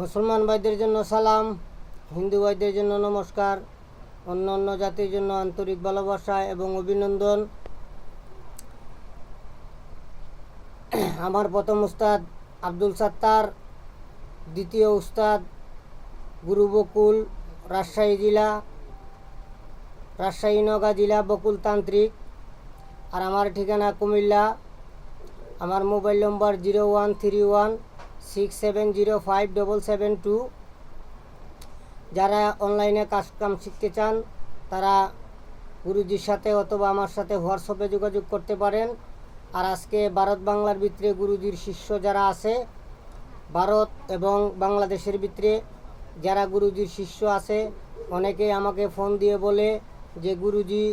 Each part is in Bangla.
মুসলমান ভাইদের জন্য সালাম হিন্দু ভাইদের জন্য নমস্কার, অন্য অন্য জাতির জন্য আন্তরিক ভালোবাসা এবং অভিনন্দন। আমার প্রথম উস্তাদ আব্দুল সাত্তার, দ্বিতীয় উস্তাদ গুরু বকুল, রাজশাহী জেলা, রাজশাহী নগা জেলা বকুল তান্ত্রিক। আর আমার ঠিকানা কুমিল্লা। আমার mobile number zero one three one six seven zero five double seven two যারা অনলাইনে কাজ কাম শিখতে চান, তারা গুরুজির সাথে অথবা আমার সাথে হোয়াটসঅ্যাপে যোগাযোগ করতে পারেন। আর আজকে ভারত বাংলার ভিতরে গুরুজির শিষ্য যারা আছে, ভারত এবং বাংলাদেশের ভিতরে যারা গুরুজির শিষ্য আছে, অনেকে আমাকে ফোন দিয়ে বলে যে, গুরুজি,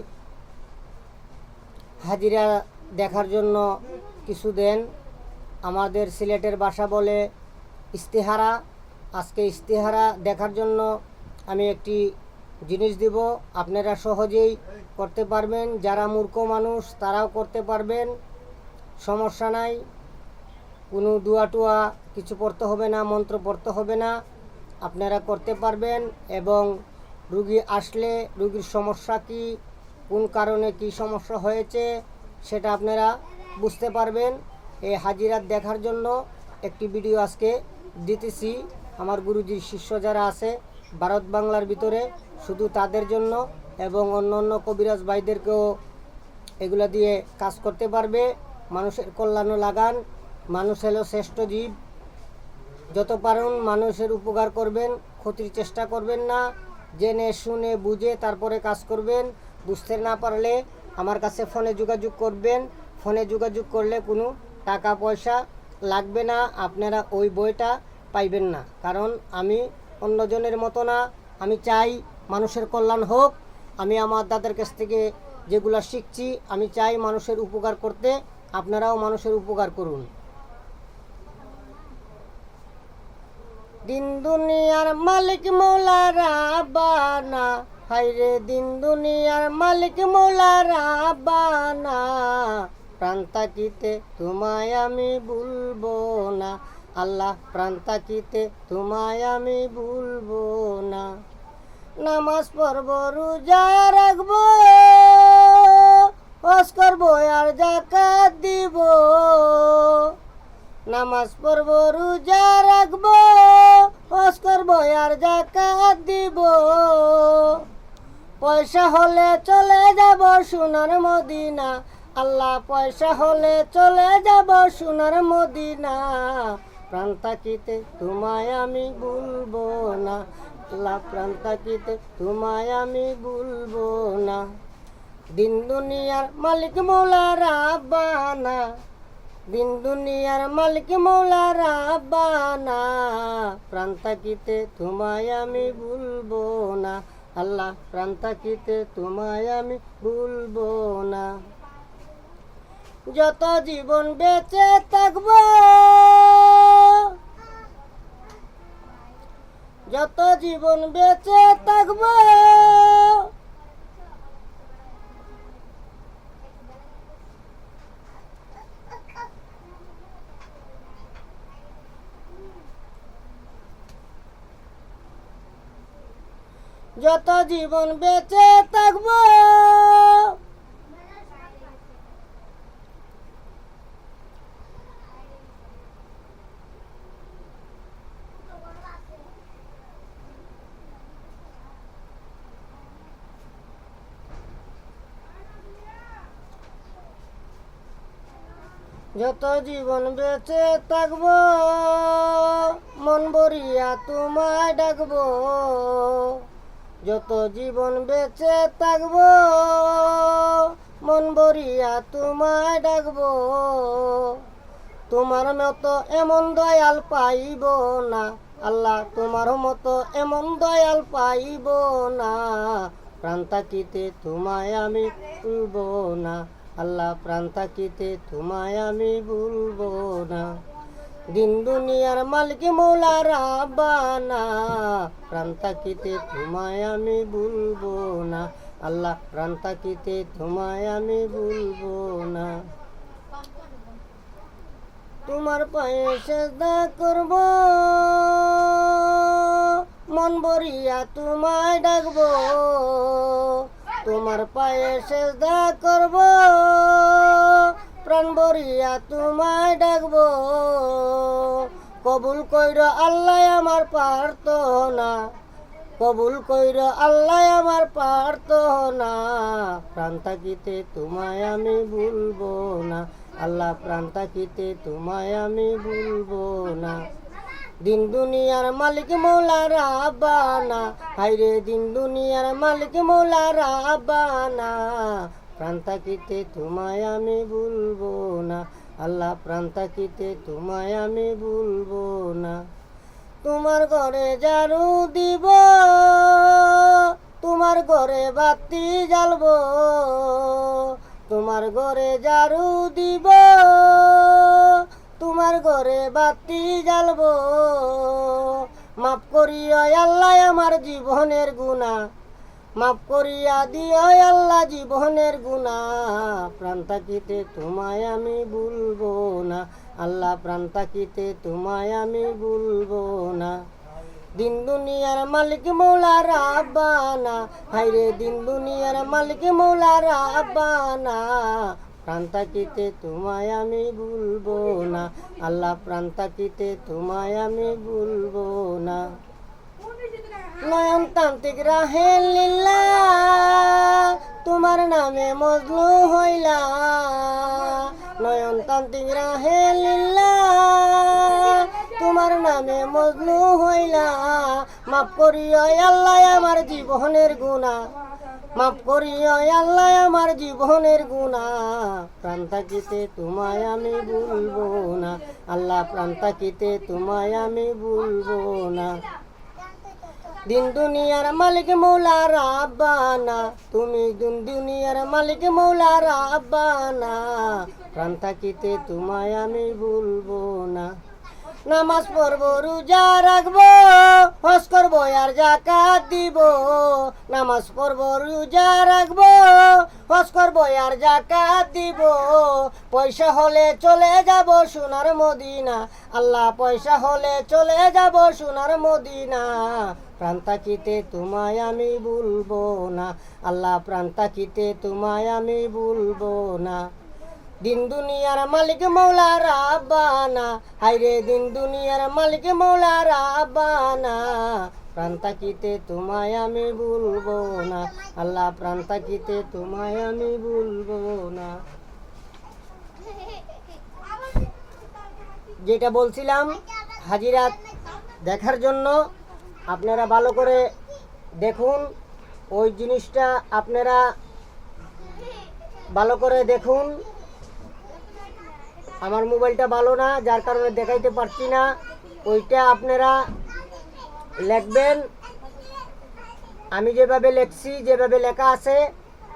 হাজিরা দেখার জন্য কিছু দেন। আমাদের সিলেটের বাসা বলে ইস্তেহারা। আজকে ইস্তেহারা দেখার জন্য আমি একটি জিনিস দিব। আপনারা সহজেই করতে পারবেন। যারা মূর্খ মানুষ, তারাও করতে পারবেন। সমস্যা নাই। কোনো দুয়া টুয়া কিছু পড়তে হবে না, মন্ত্র পড়তে হবে না। আপনারা করতে পারবেন এবং রুগী আসলে রুগীর সমস্যা কি, কোন কারণে কি সমস্যা হয়েছে, সেটা আপনারা বুঝতে পারবেন। এই হাজিরাত দেখার জন্য একটি ভিডিও আজকে দিতেছি। আমার গুরুজির শিষ্য যারা আছে, ভারত বাংলার ভিতরে শুধু তাদের জন্য এবং অন্য অন্য কবিরাজ ভাইদেরকেও এগুলো দিয়ে কাজ করতে পারবে। মানুষের কল্যাণও লাগান, মানুষ হলো শ্রেষ্ঠ জীব। যত পারুন মানুষের উপকার করবেন, ক্ষতির চেষ্টা করবেন না। জেনে, শুনে, বুঝে তারপরে কাজ করবেন। বুঝতে না পারলে আমার কাছে ফোনে যোগাযোগ করবেন। ফোনে যোগাযোগ করলে কোনো টাকা পয়সা লাগবে না, আপনারা ওই বইটা পাইবেন না। কারণ আমি অন্যজনের মতো না। আমি চাই মানুষের কল্যাণ হোক। আমি আমার দাদার কাছ থেকে যেগুলো শিখছি, আমি চাই মানুষের উপকার করতে। আপনারাও মানুষের উপকার করুন। দিন দুনিয়ার মালিক মৌলা রাবানা হাইরে দিন দুনিয়ার মালিক মৌলা রাবানা প্রাণ তাকিতে তোমায় আমি ভুলবো না। আল্লাহ প্রাণ তাকিতে তোমায় আমি ভুলবো না। নামাজ পড়ব, রোজা রাখব, হজ করব, আর জাকাত দিব। নামাজ পড়ব, রোজা রাখব, হজ করব, আর জাকাত দিব। পয়সা হলে চলে যাব সোনার মদিনা। আল্লাহ পয়সা হলে চলে যাব সোনার মদিনা। প্রাণ তাকিতে তোমায় আমি ভুলবো না। আল্লাহ প্রাণ তাকিতে তোমায় আমি ভুলবো না। দিন দুনিয়ার মালিক মৌলা রাব্বানা দিন দুনিয়ার মালিক মৌলা রাব্বানা প্রাণ তাকিতে তোমায় আমি ভুলবো না। আল্লাহ প্রাণ তাকিতে তোমায় আমি ভুলবো না। যত জীবন বেঁচে থাকব যত জীবন বেঁচে থাকব যত জীবন বেঁচে থাকব যত জীবন বেঁচে থাকব, মন বরিয়া তোমায় ডাকবো। যত জীবন বেঁচে থাকব, মন বরিয়া তোমায় ডাকবো। তোমার মতো এমন দয়াল পাইব না, আল্লাহ তোমার মতো এমন দয়াল পাইব না। প্রাণ তোমায় আমি না। আল্লাহ প্রাণ তাকিতে তোমায় আমি ভুলব না। দিন দুনিয়ার মালিক মৌলা রাবানা প্রাণ তাকিতে তোমায় আমি ভুলবো না। আল্লাহ প্রাণ তাকিতে তোমায় আমি ভুলবো না। তোমার পায়ে সেজদা করব। মন ভরিয়া তোমায় ডাকবো। তোমার পায়ে সেজদা করব। প্রাণ ভরিয়া তোমায় ডাকব। কবুল কইর আল্লাহ আমার প্রার্থনা। কবুল কইর আল্লাহ আমার প্রার্থনা। প্রাণ থাকিতে তোমায় আমি ভুলবো না। আল্লাহ, প্রাণ থাকিতে তোমায় আমি ভুলবো না। দিন দুনিয়ার মালিক মৌলা রাব্বানা হাইরে দিন দুনিয়ার মালিক মৌলা রাব্বানা প্রাণ থাকিতে তোমায় আমি ভুলবো না। আল্লাহ প্রাণ থাকিতে তোমায় আমি ভুলবো না। তোমার ঘরে ঝাড়ু দিব, তোমার ঘরে বাতি জ্বালবো, তোমার ঘরে ঝাড়ু দিব তোমার ঘরে বাতি জ্বালবো। মাফ করিও আল্লাহ আমার জীবনের গুণা মাফ করিয়া দিও আল্লাহ জীবনের গুণা প্রাণ থাকিতে তোমায় আমি ভুলবো না। আল্লাহ প্রাণ থাকিতে তোমায় আমি ভুলবো না। দিন দুনিয়ার মালিক মৌলা রাব্বানা হাইরে দিন দুনিয়ার মালিক মৌলা রাব্বানা প্রাণ থাকিতে তোমায় আমি ভুলবো না। আল্লাহ প্রাণ থাকিতে তোমায় আমি ভুলবো না। নয়ন তান্ত্রিক রাহে লীলা, তোমার নামে মজলু হইলা। নয়ন তান্ত্রিক রাহে লীলা, তোমার নামে মজলু হইলা। মাফ করিও আল্লাহ আমার জীবনের গুণা মাফ করিও আল্লাহ আমার জীবনের গুণা প্রাণ থাকিতে তোমায় আমি ভুলবো না। আল্লাহ, প্রাণ থাকিতে তোমায় আমি ভুলবো না। দিন দুনিয়ার মালিক মৌলা রাব্বানা। তুমি দিন দুনিয়ার মালিক মৌলা রাব্বানা। প্রাণ থাকিতে তোমায় আমি ভুলবো না। নামাজ পড়ব, রোজা রাখব হস করব, আর জাকাত দিব। নামাজ পড়ব, রোজা রাখব হস করব, আর জাকাত দিব। পয়সা হলে চলে যাব সোনার মদিনা। আল্লাহ, পয়সা হলে চলে যাব সোনার মদিনা। প্রাণ থাকিতে তোমায় আমি ভুলবো না। আল্লাহ, প্রাণ থাকিতে তোমায় আমি ভুলবো না। দিন দুনিয়ার মালিক মৌলা রাব্বানা। হাইরে দিন দুনিয়ার মালিক মৌলা রাব্বানা। প্রাণ থাকিতে তোমায় আমি ভুলবো না। আল্লাহ, প্রাণ থাকিতে তোমায় আমি ভুলবো না। যেটা বলছিলাম, হাজিরাত দেখার জন্য আপনারা ভালো করে দেখুন। ওই জিনিসটা আপনারা ভালো করে দেখুন। আমার মোবাইলটা ভালো না, যার কারণে দেখাইতে পারছি না। ওইটা আপনারা লিখবেন। আমি যেভাবে লিখছি, যেভাবে লেখা আছে,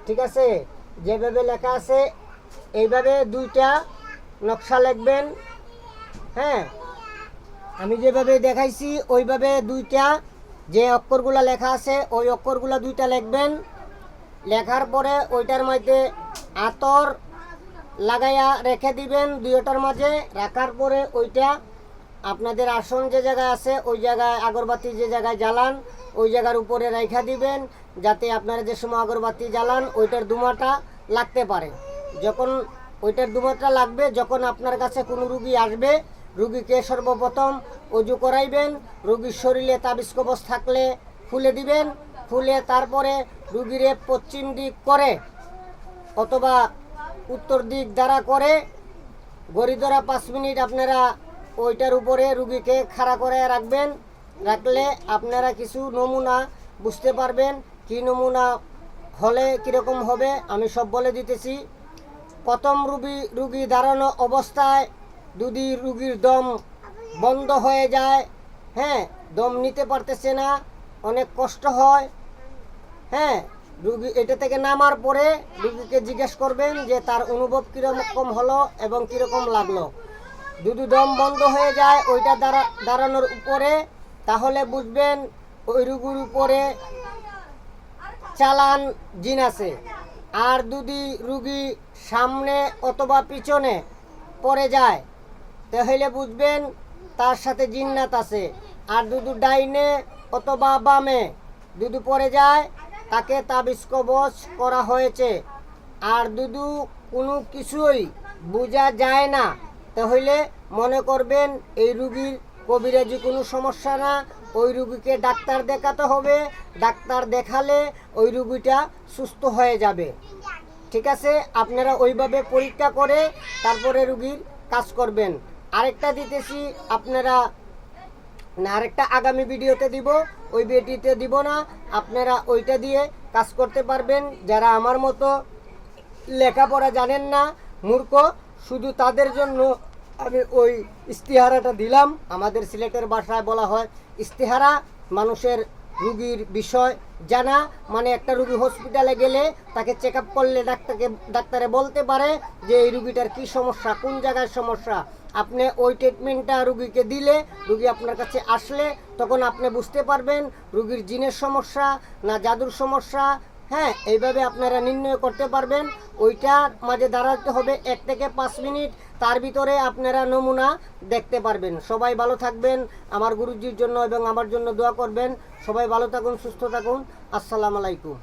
ঠিক আছে? যেভাবে লেখা আছে, এইভাবে দুইটা নকশা লিখবেন। হ্যাঁ? আমি যেভাবে দেখাইছি, ওইভাবে দুইটা যে অক্ষরগুলো লেখা আছে, ওই অক্ষরগুলো দুইটা লিখবেন। লেখার পরে ওইটার মধ্যে আতর লাগাইয়া রেখে দিবেন দুইটার মাঝে, রাখার পরে ওইটা আপনাদের আসন যে জায়গায় আছে, ওই জায়গায় আগরবাতি যে জায়গায় জ্বালান, ওই জায়গার উপরে রেখা দিবেন, যাতে আপনারা যে সময় আগরবাতি জ্বালান, ওইটার দুমাটা লাগতে পারে। যখন ওইটার দুমাটা লাগবে, যখন আপনার কাছে কোনো রুগী আসবে, রুগীকে সর্বপ্রথম অজু করাইবেন, রুগীর শরীরে তাবিজ কবচ থাকলে ফুলে দিবেন, ফুলে তারপরে রুগীরে পশ্চিম দিক করে অথবা উত্তর দিক দ্বারা করে গড়ি ধরা পাঁচ মিনিট আপনারা ওইটার উপরে রুগীকে খাড়া করে রাখবেন। রাখলে আপনারা কিছু নমুনা বুঝতে পারবেন, কি নমুনা হলে কীরকম হবে, আমি সব বলে দিতেছি। প্রথম রুগী রুগী দাঁড়ানো অবস্থায় যদি রুগীর দম বন্ধ হয়ে যায় হ্যাঁ দম নিতে পারতেছে না, অনেক কষ্ট হয় হ্যাঁ রুগী এটা থেকে নামার পরে রুগীকে জিজ্ঞেস করবেন যে তার অনুভব কীরকম হলো এবং কীরকম লাগল। যদি দম বন্ধ হয়ে যায় ওইটা দাঁড়া দাঁড়ানোর উপরে, তাহলে বুঝবেন ওই রুগীর উপরে চালান জিন আছে। আর যদি রুগী সামনে অথবা পিছনে পড়ে যায়, তাহলে বুঝবেন তার সাথে জিন্নাত আছে। আর দুদু ডাইনে অথবা বামে দুদু পড়ে যায় তাকে তাবিজ কবচ করা হয়েছে। আর দুদু কোনো কিছুই বোঝা যায় না। তাহলে মনে করবেন, এই রুগীর কবিরাজি কোনো সমস্যা না। ওই রুগীকে ডাক্তার দেখাতে হবে। ডাক্তার দেখালে ওই রুগীটা সুস্থ হয়ে যাবে। ঠিক আছে? আপনারা ওইভাবে পরীক্ষা করে তারপরে রুগীর কাজ করবেন। আরেকটা দিতেছি, আপনারা না, আরেকটা আগামী ভিডিওতে দিব, ওই ভিডিওতে দিব না। আপনারা ওইটা দিয়ে কাজ করতে পারবেন। যারা আমার মতো লেখাপড়া জানেন না, মূর্খ, শুধু তাদের জন্য আমি ওই ইস্তিহারাটা দিলাম। আমাদের সিলেটের ভাষায় বলা হয় ইস্তিহারা মানুষের রুগীর বিষয় জানা মানে একটা রুগী হসপিটালে গেলে তাকে চেক করলে ডাক্তারকে, ডাক্তারে বলতে পারে যে এই রুগীটার কি সমস্যা, কোন জায়গায় সমস্যা। আপনি ওই ট্রিটমেন্টটা রুগীকে দিলে, রুগী আপনার কাছে আসলে, তখন আপনি বুঝতে পারবেন রুগীর জিনের সমস্যা না জাদুর সমস্যা। হ্যাঁ এইভাবে আপনারা নির্ণয় করতে পারবেন। ওইটার মাঝে দাঁড়াতে হবে এক থেকে পাঁচ মিনিট। তার ভিতরে আপনারা নমুনা দেখতে পারবেন। সবাই ভালো থাকবেন। আমার গুরুজির জন্য এবং আমার জন্য দোয়া করবেন। সবাই ভালো থাকুন, সুস্থ থাকুন। আসসালামু আলাইকুম।